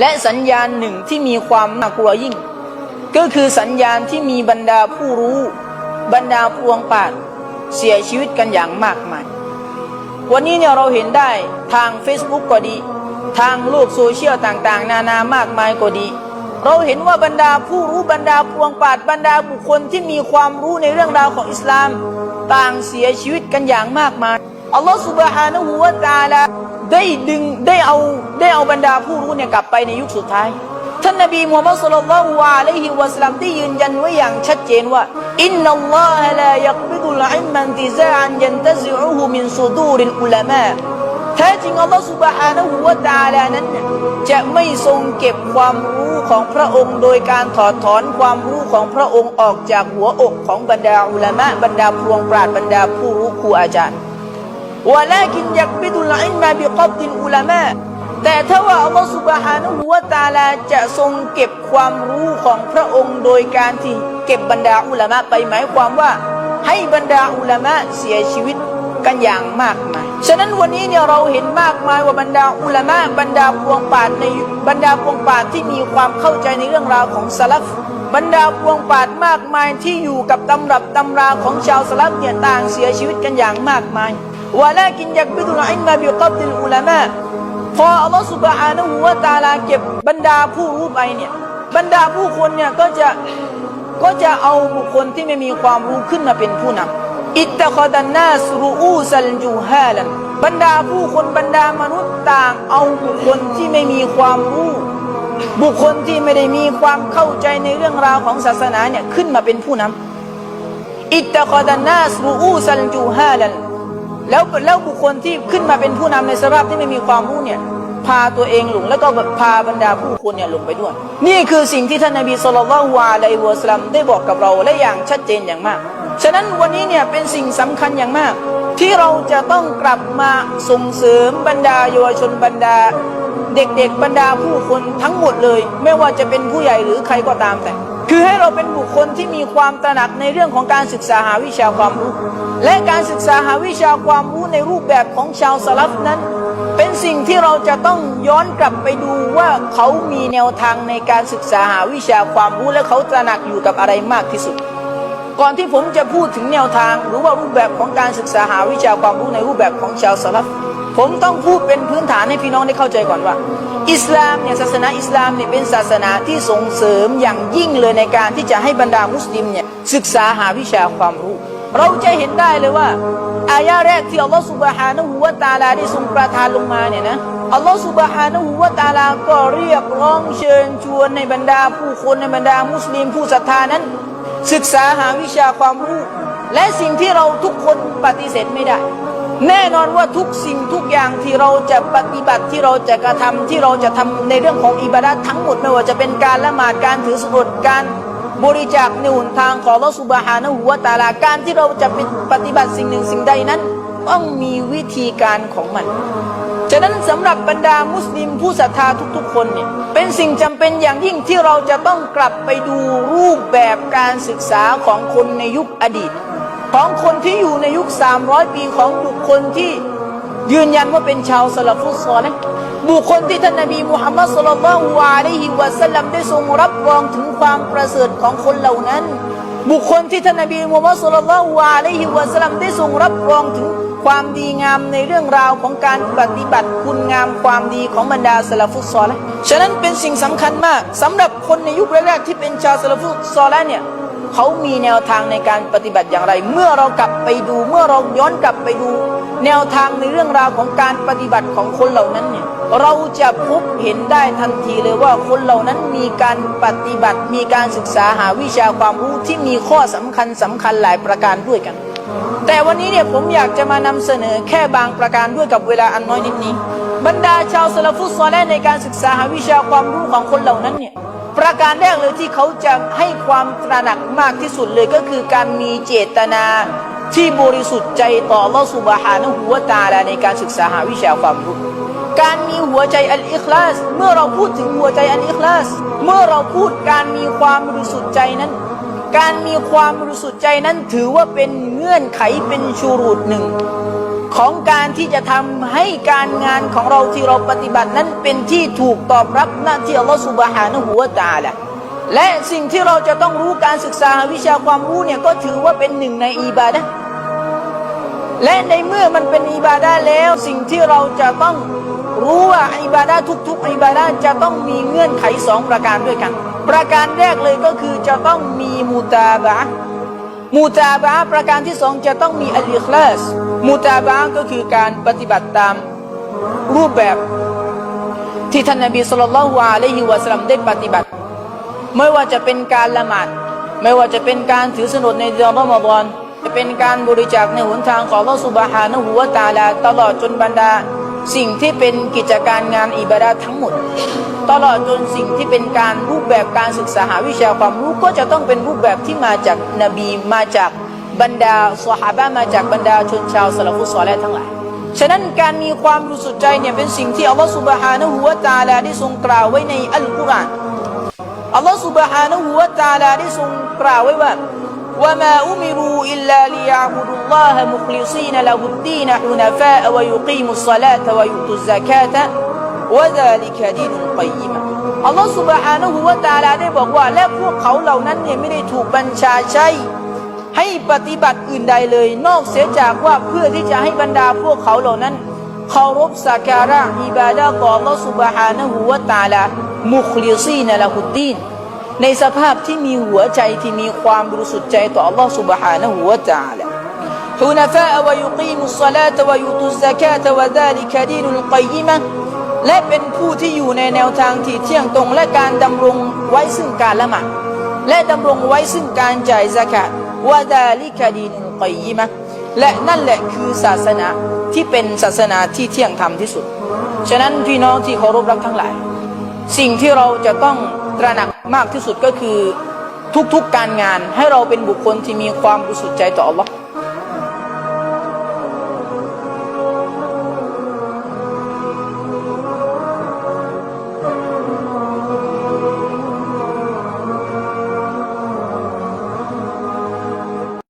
และสัญญาณหนึ่งที่มีความน่ากลัวยิ่ง ก็คือสัญญาณที่มีบรรดาผู้รู้ บรรดาพวงปาดเสียชีวิตกันอย่างมากมาย วันนี้เนี่ยเราเห็นได้ทาง Facebook ก็ดี ทางโลกโซเชียลต่างๆ นานามากมายก็ดี เราเห็นว่าบรรดาผู้รู้บรรดาพวงปาดบรรดาบุคคลที่มีความรู้ในเรื่องราวของอิสลาม ต่างเสียชีวิตกันอย่างมากมาย อัลลอฮฺสุบฮานะฮูวาตาลาได้ดึงได้เอาได้เอาบรรดาผู้รู้เนี่ยกลับไปในยุคสุดท้าย ท่านนบีมูฮัมมัดสุลลัลลอฮุอะลัยฮิวะสลัมที่ยืนยันไว้อย่างชัดเจนว่าอินนัลลอฮะลายักบิดุลอิมมันติซาอันยันตะซิอูฮุมินซูดูริลอุลามะแท้จริงอัลลอฮฺสุบฮานะฮูวาตาลานั้น จะไม่ทรงเก็บความรู้ของพระองค์ โดยการถอดถอนความรู้ของพระองค์ออกจากหัวอกของบรรดาอุลามะบรรดาพวงปราดบรรดาผู้รู้ครูอาจารย์ วะลากินยักบิดุลอิลมาบิกับดินอุลามะแต่ถ้าว่าอัลลอฮฺสุบฮานะฮูวตาลาจะทรงเก็บความรู้ของพระองค์โดยการที่เก็บบรรดาอุลามะไปหมายความว่า ให้บรรดาอุลามะเสียชีวิตกันอย่างมากมาย ฉะนั้นวันนี้เนี่ยเราเห็นมากมายว่าบรรดาอุลามะบรรดาพวงปาดในบรรดาพวงปาดที่มีความเข้าใจในเรื่องราวของสลัฟบรรดาพวงปาดมากมายที่อยู่กับตำรับตำราของชาวสลับเนี่ยต่างเสียชีวิตกันอย่างมากมาย วะลากินยักบิดุลอิลมาบิกับดิลอุลามะพออัลลอฮฺสุบฮานะฮูวะตาลาเก็บบรรดาผู้รู้ไปเนี่ยบรรดาผู้คนเนี่ยก็จะก็จะเอาบุคคลที่ไม่มีความรู้ขึ้นมาเป็นผู้นำอิตตะคอดันนาสรูอูซัลจูฮาลันบรรดาผู้คนบรรดามนุษย์ต่างเอาบุคคลที่ไม่มีความรู้ บุคคลที่ไม่ได้มีความเข้าใจในเรื่องราวของศาสนาเนี่ยขึ้นมาเป็นผู้นำอิตตะคอดันนาสรูอูซัลจูฮาลัน แล้วแล้วบุคคลที่ขึ้นมาเป็นผู้นำในสภาพที่ไม่มีความรู้เนี่ยพาตัวเองหลงแล้วก็พาบรรดาผู้คนเนี่ยหลงไปด้วย นี่คือสิ่งที่ท่านนบีสุลต่านละอะลัยฮิวะสลัมได้บอกกับเราและอย่างชัดเจนอย่างมาก ฉะนั้นวันนี้เนี่ยเป็นสิ่งสำคัญอย่างมาก ที่เราจะต้องกลับมาส่งเสริมบรรดาเยาวชนบรรดา เด็กๆบรรดาผู้คนทั้งหมดเลย ไม่ว่าจะเป็นผู้ใหญ่หรือใครก็ตามแต่ คือให้เราเป็นบุคคลที่มีความตระหนักในเรื่องของการศึกษาหาวิชาความรู้ และการศึกษาหาวิชาความรู้ในรูปแบบของชาวสลับนั้น เป็นสิ่งที่เราจะต้องย้อนกลับไปดูว่าเขามีแนวทางในการศึกษาหาวิชาความรู้และเขาตระหนักอยู่กับอะไรมากที่สุดก่อนที่ผมจะพูดถึงแนวทางหรือว่ารูปแบบของการศึกษาหาวิชาความรู้ในรูปแบบของชาวสลับ ผมต้องพูดเป็นพื้นฐานให้พี่น้องได้เข้าใจก่อนว่า อิสลามเนี่ยศาสนาอิสลามเนี่ยเป็นศาสนาที่ส่งเสริมอย่างยิ่งเลยในการที่จะให้บรรดามุสลิมเนี่ยศึกษาหาวิชาความรู้ เราจะเห็นได้เลยว่า อายะแรกที่อัลลอฮฺสุบฮานะฮูวะตาลาได้ทรงประทานลงมาเนี่ยนะอัลลอฮฺสุบฮานะฮูวะตาลาก็เรียกร้องเชิญชวนในบรรดาผู้คนในบรรดามุสลิมผู้ศรัทธานั้น ศึกษาหาวิชาความรู้ และสิ่งที่เราทุกคนปฏิเสธไม่ได้ แน่นอนว่าทุกสิ่งทุกอย่างที่เราจะปฏิบัติที่เราจะกระทำที่เราจะทำในเรื่องของอิบาดะทั้งหมดไม่ว่าจะเป็นการละหมาดการถือสุดการบริจาคในหนทางของลอสุบฮานะฮูวตาลาการที่เราจะปฏิบัติสิ่งหนึ่งสิ่งใดนั้น ต้องมีวิธีการของมัน ฉะนั้นสำหรับบรรดามุสลิมผู้ศรัทธาทุกๆ คนเนี่ยเป็นสิ่งจำเป็นอย่างยิ่งที่เราจะต้องกลับไปดูรูปแบบการศึกษาของคนในยุคอดีต ของคนที่อยู่ในยุค 300 ปีของบุคคลที่ยืนยันว่าเป็นชาวสลัฟุตซอลห์บุคคลที่ท่านนบีมุฮัมมัดสุลลัลฮุอะลัยฮิวะสัลลัมได้ทรงรับรองถึงความประเสริฐของคนเหล่านั้น บุคคลที่ท่านนบีมุฮัมมัดสุลลัลฮุอะลัยฮิวะสัลลัมได้ทรงรับรองถึงความดีงามในเรื่องราวของการปฏิบัติคุณงามความดีของบรรดาสลัฟุตซอลห์ฉะนั้นเป็นสิ่งสำคัญมากสำหรับคนในยุคแรกๆที่เป็นชาวสลัฟุตซอลห์เนี่ย เขามีแนวทางในการปฏิบัติอย่างไร เมื่อเรากลับไปดู เมื่อเราย้อนกลับไปดู แนวทางในเรื่องราวของการปฏิบัติของคนเหล่านั้นเนี่ยเราจะพบเห็นได้ทันทีเลยว่าคนเหล่านั้นมีการปฏิบัติ มีการศึกษาหาวิชาความรู้ที่มีข้อสำคัญสำคัญหลายประการด้วยกัน แต่วันนี้เนี่ยผมอยากจะมานำเสนอแค่บางประการด้วยกับเวลาอันน้อยนิดนี้ บรรดาชาวสลฟุตซอลและในการศึกษาหาวิชาความรู้ของคนเหล่านั้นเนี่ย ประการแรกเลยที่เขาจะให้ความตระหนักมากที่สุดเลยก็คือการมีเจตนาที่บริสุทธิ์ใจต่อลอสุบฮานะฮูวตาลาในการศึกษาหาวิชาความรู้การมีหัวใจอันอิคลาส เมื่อเราพูดถึงหัวใจอันอิคลาส เมื่อเราพูดการมีความบริสุทธิ์ใจนั้น การมีความบริสุทธิ์ใจนั้นถือว่าเป็นเงื่อนไขเป็นชูรูดหนึ่ง ของการที่จะทำให้การงานของเราที่เราปฏิบัตินั้นเป็นที่ถูกตอบรับหน้าที่อัลลอฮฺสุบฮานะฮูวตะอาละและสิ่งที่เราจะต้องรู้การศึกษาวิชาความรู้เนี่ยก็ถือว่าเป็นหนึ่งในอิบาดะและในเมื่อมันเป็นอิบาดะแล้วสิ่งที่เราจะต้องรู้ว่าอิบาดะทุกๆอิบาดะจะต้องมีเงื่อนไขสองประการด้วยกัน ประการแรกเลยก็คือจะต้องมีมุตาบะ มูตาบะห์ประการที่สองจะต้องมีอัลอิคลาสมูตาบะห์ก็คือการปฏิบัติตามรูปแบบที่ท่านนบีสุลต่านละฮ์อะลัยฮิวะสัลลัมได้ปฏิบัติ ไม่ว่าจะเป็นการละหมาด ไม่ว่าจะเป็นการถือสนดในเดือนรอมฎอนจะเป็นการบริจาคในหนทางของอัลลอฮฺสุบฮานะฮูวตาลาตลอดจนบรรดา สิ่งที่เป็นกิจการงานอิบาดาทั้งหมด ตลอดจนสิ่งที่เป็นการรูปแบบการศึกษาหาวิชาความรู้ก็จะต้องเป็นรูปแบบที่มาจากนบีมาจากบรรดาสหาบะมาจากบรรดาชนชาวสลัฟุสซอและทั้งหลาย ฉะนั้นการมีความรู้สึกใจเนี่ยเป็นสิ่งที่อัลลอฮฺสุบฮานะฮูวะตะอาลาได้ทรงกล่าวไว้ในอัลกุรอาน อัลลอฮฺ سبحانه และ تعالى ได้ทรงกล่าวไว้ว่า وما أمروا إلا ليعبدوا الله مخلصين له الدين حنفاء ويقيموا الصلاة ويؤتوا الزكاة وذلك دين القيمة อัลลอฮฺ سبحانه และ تعالى ได้บอกว่า และพวกเขาเหล่านั้นเนี่ยไม่ได้ถูกบัญชาใช้ ให้ปฏิบัติอื่นใดเลย นอกเสียจากว่าเพื่อที่จะให้บรรดาพวกเขาเหล่านั้นเคารพสักการะอิบาดะห์ต่อ Allah سبحانه และ تعالى มุคลิซีนละฮุดดีน ในสภาพที่มีหัวใจที่มีความบริสุทธิ์ใจต่อ Allah سبحانه และ تعالى حنفاء ويقيموا الصلاة ويؤتوا الزكاة وذلك دين القيمة และเป็นผู้ที่อยู่ในแนวทางที่เที่ยงตรงและการดำรงไว้ซึ่งการละหมาดและดำรงไว้ซึ่งการจ่ายสกาตวะดาลิกดีนุกอยมะและนั่นแหละคือศาสนาที่เป็นศาสนาที่เที่ยงธรรมที่สุด ฉะนั้นพี่น้องที่เคารพรักทั้งหลาย สิ่งที่เราจะต้องตระหนักมากที่สุดก็คือทุกๆการงานให้เราเป็นบุคคลที่มีความบริสุทธิ์ใจต่อ Allah